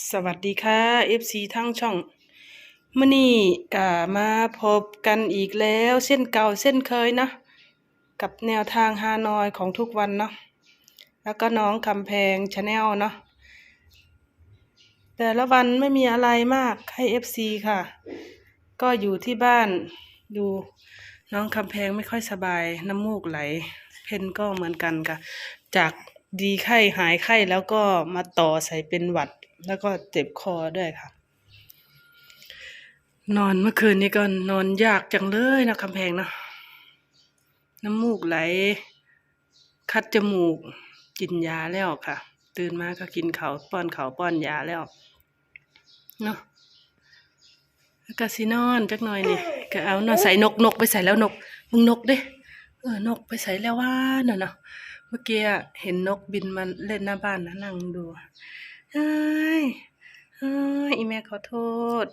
สวัสดีค่ะ FC ทั้งช่องมื่อนี้ก็มาพบกันอีกแล้วเส้นเก่าเส้นเคยนะ กับแนวทางฮานอยของทุกวันเนาะแล้วก็น้องคำแพงชาแนลเนาะแต่ละวันไม่มีอะไรมากให้ FC ค่ะ ก็อยู่ที่บ้านดูน้องคำแพงไม่ค่อยสบายน้ำมูกไหล เพนก็เหมือนกันค่ะ จากดีไข้หายไข้แล้วก็มาต่อใส่เป็นหวัด แล้วก็เจ็บคอด้วยค่ะ นอนเมื่อคืนนี้ก็นอนยากจังเลยนะคำแพงเนาะน้ำมูกไหล คัดจมูก กินยาแล้วค่ะ ตื่นมาก็กินเขาป้อนเขาป้อนยาแล้วเนาะก็สินอนจักหน่อยนี่ก็เอานอนใส่นกนกไปใส่แล้วนกมึงนกเด้เออนกไปใส่แล้วว่าน่ะเนาะเมื่อกี้เห็นนกบินมาเล่นหน้าบ้านนะนั่งดูอ้ยเอีแม่ขอโทษ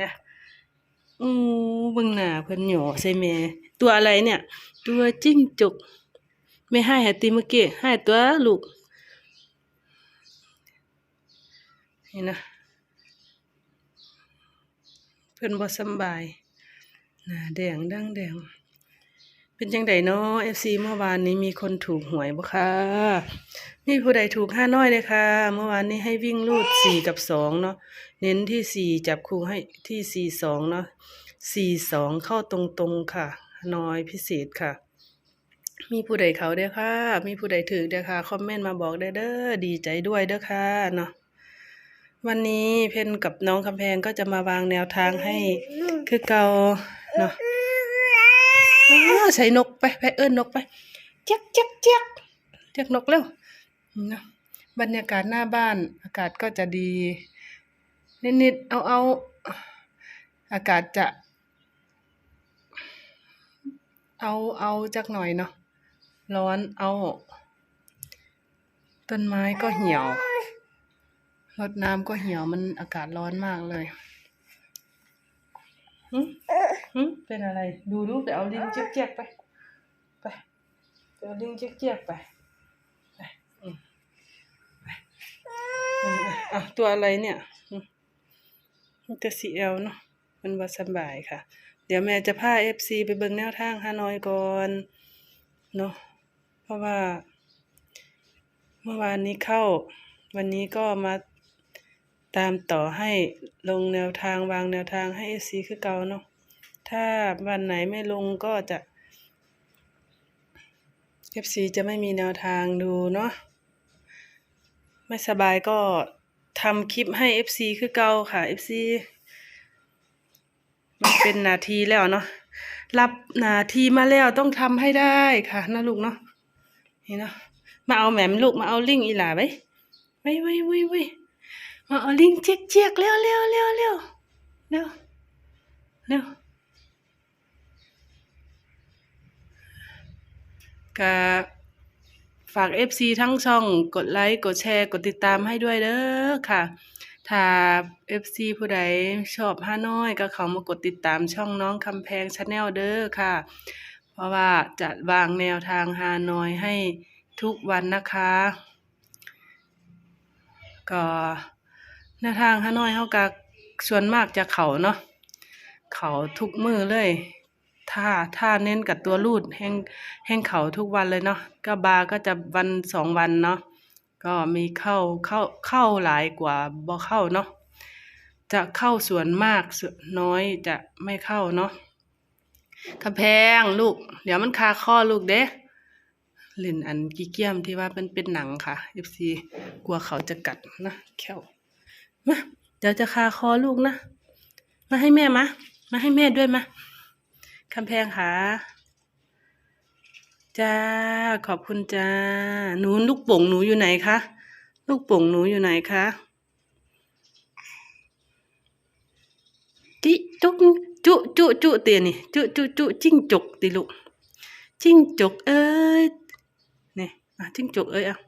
นะอู้บิ่งหนาเพิ่นหยอใส่แม่ตัวอะไรเนี่ย ตัวจิ้งจุก ไม่ให้หาตีเมื่อกี้ให้ตัวลูกนี่นะเพิ่นบ่สบายหน้าแดงดังแดง เป็นจังไดเนาะ FC เมื่อวานนี้มีคนถูกหวยบ่คะมีผู้ใดถูกห้าน้อยเลยค่ะ เมื่อวานนี้ให้วิ่งลูดสี่กับสองเนาะเน้นที่สี่จับคู่ให้ที่สี่สองเนาะสี่สองเข้าตรงๆค่ะ น้อยพิเศษค่ะ มีผู้ใดเขาเด้อค่ะ มีผู้ใดถือเด้อค่ะ คอมเมนต์มาบอกได้เด้อดีใจด้วยเด้อค่ะเนาะวันนี้เพนกับน้องคำแพงก็จะมาวางแนวทางให้คือเกาเนาะ วใส่นกไปไปเอิ้นนกไปเจ๊กเจ๊กเจ๊กเรียกนกเร็วนะบรรยากาศหน้าบ้าน อากาศก็จะดี นิดๆเอาเอาอากาศจะ เอาเอาจักหน่อยเนาะร้อนเอา ต้นไม้ก็เหี่ยวรดน้ำก็เหี่ยวมันอากาศร้อนมากเลย หึหึเป็นอะไร ดูดูเดี๋ยวเอาลิงเจี๊ยกๆไป ไปเดี๋ยวเอาลิงเจี๊ยกๆไปไปอืมไปอืมอะตัวอะไรเนี่ยอืมมันจะสีเอลเนาะมันว่าสำบายค่ะ เดี๋ยวแม่จะพาเอฟซีไปเบิ่งแนวทางฮานอยก่อนเนาะเพราะว่า เมื่อวานนี้เข้า วันนี้ก็มาตามต่อให้ลงแนวทางวางแนวทางให้เอซีคือเก่าเนาะ ถ้าวันไหนไม่ลงก็จะเอฟซีจะไม่มีแนวทางดูเนาะไม่สบายก็ทำคลิปให้เอฟซีคือเก่าค่ะเอฟซีมันเป็นนาทีแล้วเนาะรับนาทีมาแล้วต้องทำให้ได้ค่ะนะลูกเนาะนี่เนาะมาเอาแหม่มลูกมาเอาลิงอีหล่าไว้ไว้ไว้ไว้ไว้มาเอาลิงเจี๊ยกเจี๊ยกเร็วเร็วเร็วเร็วเร็วเร็ว ก็ฝาก FC ทั้งช่องกดไลค์กดแชร์กดติดตามให้ด้วยเด้อค่ะ ถ้า FC ผู้ใดชอบฮานอยก็เขามากดติดตามช่องน้องคำแพงชาแนลเด้อค่ะ เพราะว่าจะวางแนวทางฮานอยให้ทุกวันนะคะ ก็แนวทางฮานอยเขาก็ส่วนมากจะเขาเนาะเขาทุกมือเลย ถ้าถ้าเน้นกับตัวรูดแห้งแห้งเขาทุกวันเลยเนาะก็บาร์ก็จะวันสองวันเนาะก็มีเข้าเข้าเข้าหลายกว่าบ่เข้าเนาะจะเข้าส่วนมากส่วนน้อยจะไม่เข้าเนาะกำแพงลูก เดี๋ยวมันคาข้อลูกเด้เล่นอันกี้เกียมที่ว่าเป็นเป็นหนังค่ะ FC กลัวเขาจะกัดนะแค่วมาเดี๋ยวจะคาคอลูกนะ มาให้แม่มา มาให้แม่ด้วยมา คำแพงค่ะจ้า ขอบคุณจ้า หนูลูกโป่งหนูอยู่ไหนคะ ลูกโป่งหนูอยู่ไหนคะจิจุกจุจุจุเตียนี่จุจุจุจิ้งจกติลูก จิ้งจกเอ้ยนี่อะจิ้งจกเอ้ยอะ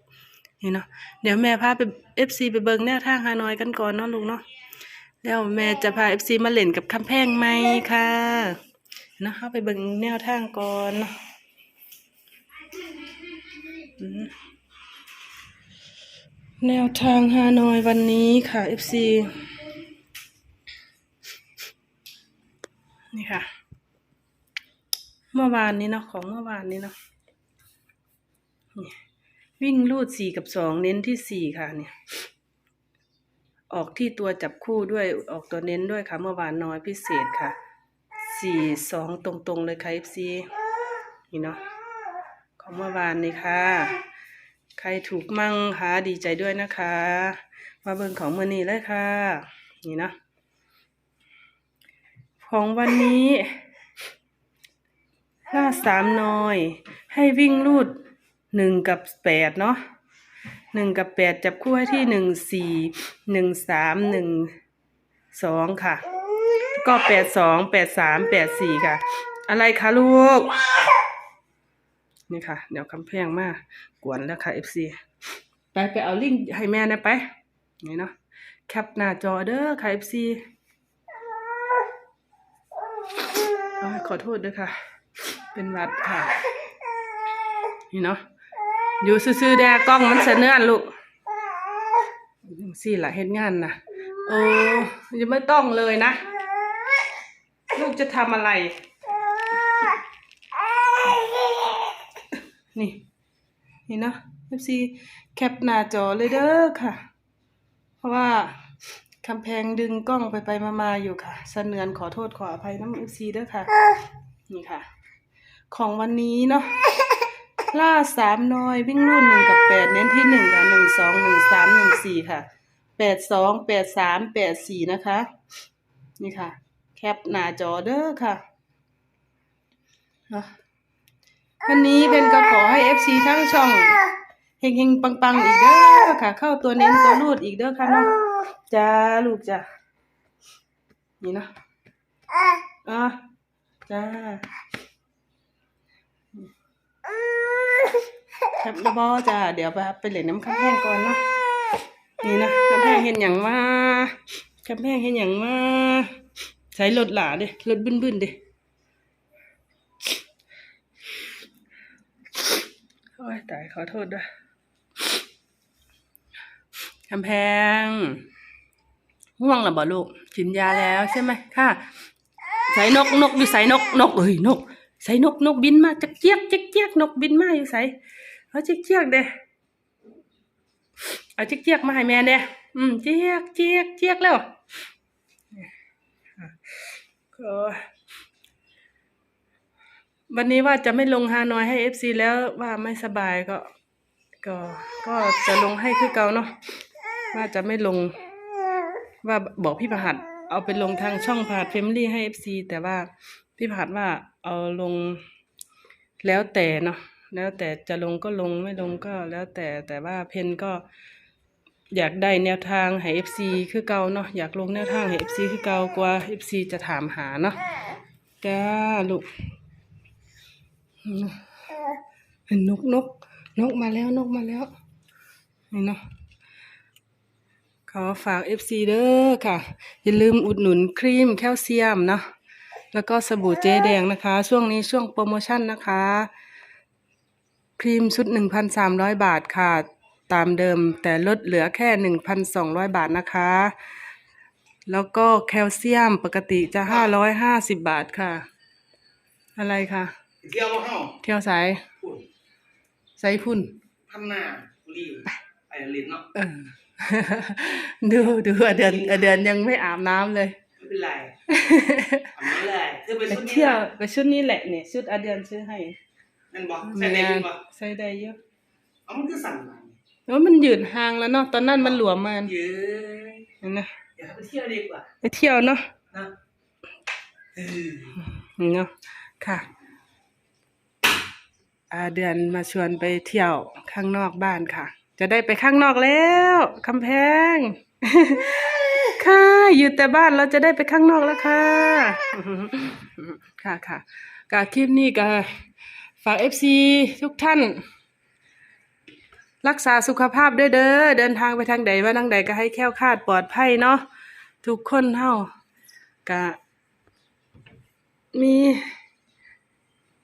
นี่เนาะ เดี๋ยวแม่พาไปเอฟซีไปเบิ่งแนวทางฮานอยกันก่อนเนาะลูกเนาะ แล้วแม่จะพาเอฟซีมาเล่นกับคำแพงไหมค่ะ นะเข้าไปเบิ่งแนวทางก่อนแนวทางฮานอยวันนี้ค่ะ FC นี่ค่ะ เมื่อวานนี้เนาะของเมื่อวานนี้เนาะวิ่งลูดสี่กับสองเน้นที่สี่ค่ะเนี่ย ออกที่ตัวจับคู่ด้วยออกตัวเน้นด้วยค่ะ เมื่อวานน้อยพิเศษค่ะ สี่สองตรงๆเลยค่ะ FC นี่เนาะของเมื่อวานนี้ค่ะ ใครถูกมั่งคะดีใจด้วยนะคะ มาเบิ่งของเมื่อนี้เลยค่ะ นี่เนาะของวันนี้ล่าสามน้อย ให้วิ่งรูดหนึ่งกับแปดเนาะหนึ่งกับแปดจับคู่ให้ที่หนึ่งสี่หนึ่งสามหนึ่งสองค่ะ ก็แปดสองแปดสามแปดสี่ค่ะ อะไรคะลูก นี่ค่ะ เดี๋ยวคำแพงมากกวนแล้วค่ะ FC ไปไปเอาลิงก์ให้แม่นะไป นี่เนาะแคปหน้าจอเด้อค่ะ FC เอาขอโทษด้วยค่ะ เป็นวัดค่ะ นี่เนาะอยู่ซื่อๆแดกล้องมันเสนื่อนลูกจังสี่ละเฮ็ดงานนะโอ้ยังไม่ต้องเลยนะ ลูกจะทำอะไร นี่ นี่เนาะ FC แคปหน้าจอเลยเด้อค่ะ เพราะว่าคำแพงดึงกล้องไปไปมามาอยู่ค่ะสะเนือนขอโทษขออภัยน้ำ FC เด้อค่ะ นี่ค่ะ ของวันนี้เนาะล่าสามน้อยวิ่งรุ่นหนึ่งกับแปดเน้นที่หนึ่งค่ะหนึ่งสองหนึ่งสามหนึ่งสี่ค่ะแปดสองแปดสามแปดสี่นะคะ นี่ค่ะ แคปหน้าจอเด้อค่ะเนาะวันนี้เป็นก็ขอให้ FC ทั้งช่องเฮงๆปังๆ อีกเด้อค่ะ เข้าตัวเน้นตัวรูดอีกเด้อค่ะเนาะจ้าลูกจ้านี่เนาะอะจ้าครับแล้วบอจ้าเดี๋ยวไปไปเล่นน้ำข้าวแห้งก่อนเนาะนี่นะข้าวแห้งเห็นอย่างมาข้าวแห้งเห็นอย่างมา ใช้รถหลาเด้รถบึ้นๆเด้โอ้ยตายขอโทษด้วยกำแพงง่วงหรือบ่ลูกกินยาแล้วใช่ไหมค่ะใส่นกนกอยู่ใส่นกนกเอ้ยนกใส่นกนกบินมาจักเจี๊ยกจักเจี๊ยกนกบินมาอยู่ใส่เอาจักเจี๊ยกเด้เอาจักเจี๊ยกมาให้แม่เด้อืมเจี๊ยกเจี๊ยกเจี๊ยกแล้ว ก็วันนี้ว่าจะไม่ลงฮานอยให้เอฟซีแล้วว่าไม่สบายก็ ก็ก็จะลงให้คือเก่าเนาะว่าจะไม่ลง ว่าบอกพี่ประหัดเอาไปลงทางช่องพาดเฟมลี่ให้เอฟซีแต่ว่าพี่ประหัดว่าเอาลงแล้วแต่เนาะแล้วแต่จะลงก็ลงไม่ลงก็แล้วแต่แต่ว่าเพนก็ อยากได้แนวทางให้เอฟซีคือเก่าเนาะอยากลงแนวทางให้เอฟซีคือเก่ากว่าเอฟซีจะถามหาเนาะจ้าลูกเห็นนกนกนกมาแล้วนกมาแล้วนี่เนาะขอฝาก FC เด้อค่ะ อย่าลืมอุดหนุนครีมแคลเซียมเนาะแล้วก็สบู่เจแดงนะคะ ช่วงนี้ช่วงโปรโมชั่นนะคะ ครีมชุด1,300บาทค่ะ ตามเดิม แต่ลดเหลือแค่ 1,200 บาทนะคะ แล้วก็แคลเซียมปกติจะ 550 บาทค่ะ อะไรคะเที่ยวบ่เฮาเที่ยวสายพูดไซพุ่นพันหน้าบุรีไปเรียนเนาะเออดูดูอเดือนอเดือนยังไม่อาบน้ำเลยไม่เป็นไรทำไม่เลยคือเป็นไปชุดนี้เที่ยวนะไปชุดนี้แหละเนี่ยชุดอเดือนซื้อให้นั่นบ่ใส่ได้ยินบ่ใส่ได้เยอะเอามันคือสั่นมา แล้วมันยืดห่างแล้วเนาะตอนนั้นมันหลวมมันเย้ยเห็นนะเดี๋ยวไปเที่ยวดีกว่าไปเที่ยวเนาะนะเออนี่เนาะค่ะอาเดือนมาชวนไปเที่ยวข้างนอกบ้านค่ะ จะได้ไปข้างนอกแล้วคำแพง ค่ะ อยู่แต่บ้านเราจะได้ไปข้างนอกแล้วค่ะ ค่ะค่ะกาคลิปนี้ก็ฝากเอฟซีทุกท่าน รักษาสุขภาพด้วยเด้อเดินทางไปทางใดว่าทางใดก็ให้แค้วคาดปลอดภัยเนาะทุกคนเฮาก็มี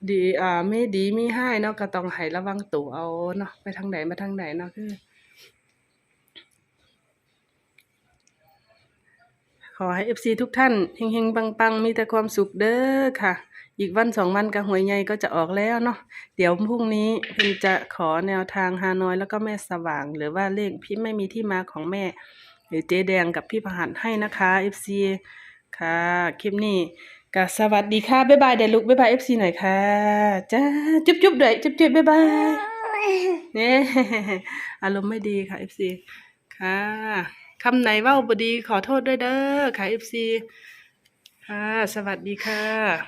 ดีอ่าไม่ดีมีให้เนาะก็ต้องให้ระวังตัวเอาเนาะไปทางไหนมาทางไหนเนาะคือ ขอให้เอฟซีทุกท่านเฮงๆปังๆ มีแต่ความสุขเด้อค่ะ อีกวันสองวันกับหวยใหญ่ก็จะออกแล้วเนาะเดี๋ยวพรุ่งนี้เพิ่นจะขอแนวทางฮานอยแล้วก็แม่สว่าง หรือว่าเลขพี่ไม่มีที่มาของแม่ หรือเจ๊แดงกับพี่ประหันให้นะคะ FC ค่ะคลิปนี้ก็สวัสดีค่ะ บ๊ายบายเดลูกบ๊ายบาย FC หน่อยค่ะจ้าจุ๊บจุ๊บด้วยจุ๊บจุ๊บบ๊ายบายเนี่ยอารมณ์ไม่ดีค่ะ FC ค่ะคำไหนว่าบดีขอโทษด้วยเด้อค่ะ FC ค่ะ สวัสดีค่ะ